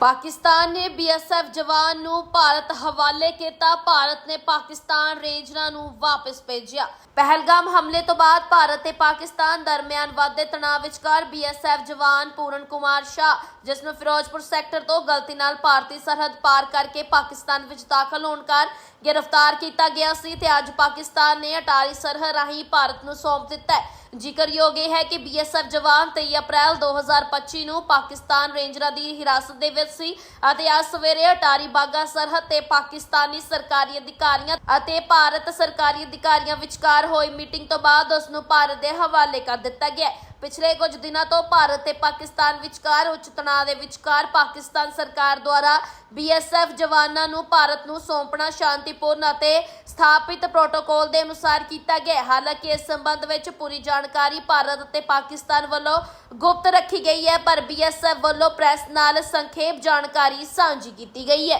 ਪਾਕਿਸਤਾਨ ਨੇ ਬੀਐਸਐਫ ਜਵਾਨ ਨੂੰ ਭਾਰਤ ਹਵਾਲੇ ਕੀਤਾ। ਭਾਰਤ ਨੇ ਪਾਕਿਸਤਾਨ ਰੇਂਜਰਾਂ ਨੂੰ ਵਾਪਸ ਭੇਜਿਆ। ਪਹਿਲਗਾਮ ਹਮਲੇ ਤੋਂ ਬਾਅਦ ਭਾਰਤ ਤੇ ਪਾਕਿਸਤਾਨ ਦਰਮਿਆਨ ਵਾਧੇ ਤਣਾਅ ਵਿਚਕਾਰ ਬੀਐਸਐਫ ਜਵਾਨ ਪੂਰਨ ਕੁਮਾਰ ਸ਼ਾਹ, ਜਿਸ ਨੂੰ ਫਿਰੋਜ਼ਪੁਰ ਸੈਕਟਰ ਤੋਂ ਗਲਤੀ ਨਾਲ ਭਾਰਤੀ ਸਰਹੱਦ ਪਾਰ ਕਰਕੇ ਪਾਕਿਸਤਾਨ ਵਿੱਚ ਦਾਖਲ ਹੋਣ ਕਾਰਨ ਗ੍ਰਿਫਤਾਰ ਕੀਤਾ ਗਿਆ ਸੀ ਤੇ ਅੱਜ ਪਾਕਿਸਤਾਨ ਨੇ ਅਟਾਰੀ ਸਰਹੱਦ ਰਾਹੀਂ ਭਾਰਤ ਨੂੰ ਸੌਂਪ ਦਿੱਤਾ ਹੈ। ਜ਼ਿਕਰਯੋਗ ਇਹ ਹੈ ਕਿ ਬੀਐਸਐਫ ਜਵਾਨ 23 ਅਪ੍ਰੈਲ 2025 ਨੂੰ ਪਾਕਿਸਤਾਨ ਰੇਂਜਰਾਂ ਦੀ ਹਿਰਾਸਤ ਦੇ ਵਿੱਚ ਸੀ ਅਤੇ ਅੱਜ ਸਵੇਰੇ ਅਟਾਰੀ ਬਾਗਾ ਸਰਹੱਦ ਤੇ ਪਾਕਿਸਤਾਨੀ ਸਰਕਾਰੀ ਅਧਿਕਾਰੀਆਂ ਅਤੇ ਭਾਰਤ ਸਰਕਾਰੀ ਅਧਿਕਾਰੀਆਂ ਵਿਚਕਾਰ ਹੋਈ ਮੀਟਿੰਗ ਤੋਂ ਬਾਅਦ ਉਸ ਨੂੰ ਭਾਰਤ ਦੇ ਹਵਾਲੇ ਕਰ ਦਿੱਤਾ ਗਿਆ। ਪਿਛਲੇ ਕੁਝ ਦਿਨਾਂ ਤੋਂ ਭਾਰਤ ਤੇ ਪਾਕਿਸਤਾਨ ਵਿਚਕਾਰ ਉੱਚ ਤਣਾਅ ਦੇ ਵਿਚਕਾਰ ਪਾਕਿਸਤਾਨ ਸਰਕਾਰ ਦੁਆਰਾ ਬੀਐਸਐਫ ਜਵਾਨਾਂ ਨੂੰ ਭਾਰਤ ਨੂੰ ਸੌਂਪਣਾ ਸ਼ਾਂਤੀਪੂਰਨ ਅਤੇ ਸਥਾਪਿਤ ਪ੍ਰੋਟੋਕੋਲ ਦੇ ਅਨੁਸਾਰ ਕੀਤਾ ਗਿਆ। ਹਾਲਾਂਕਿ ਇਸ ਸੰਬੰਧ ਵਿੱਚ ਪੂਰੀ ਜਾਣਕਾਰੀ ਭਾਰਤ ਅਤੇ ਪਾਕਿਸਤਾਨ ਵੱਲੋਂ ਗੁਪਤ ਰੱਖੀ ਗਈ ਹੈ, ਪਰ ਬੀਐਸਐਫ ਵੱਲੋਂ ਪ੍ਰੈਸ ਨਾਲ ਸੰਖੇਪ ਜਾਣਕਾਰੀ ਸਾਂਝੀ ਕੀਤੀ ਗਈ ਹੈ।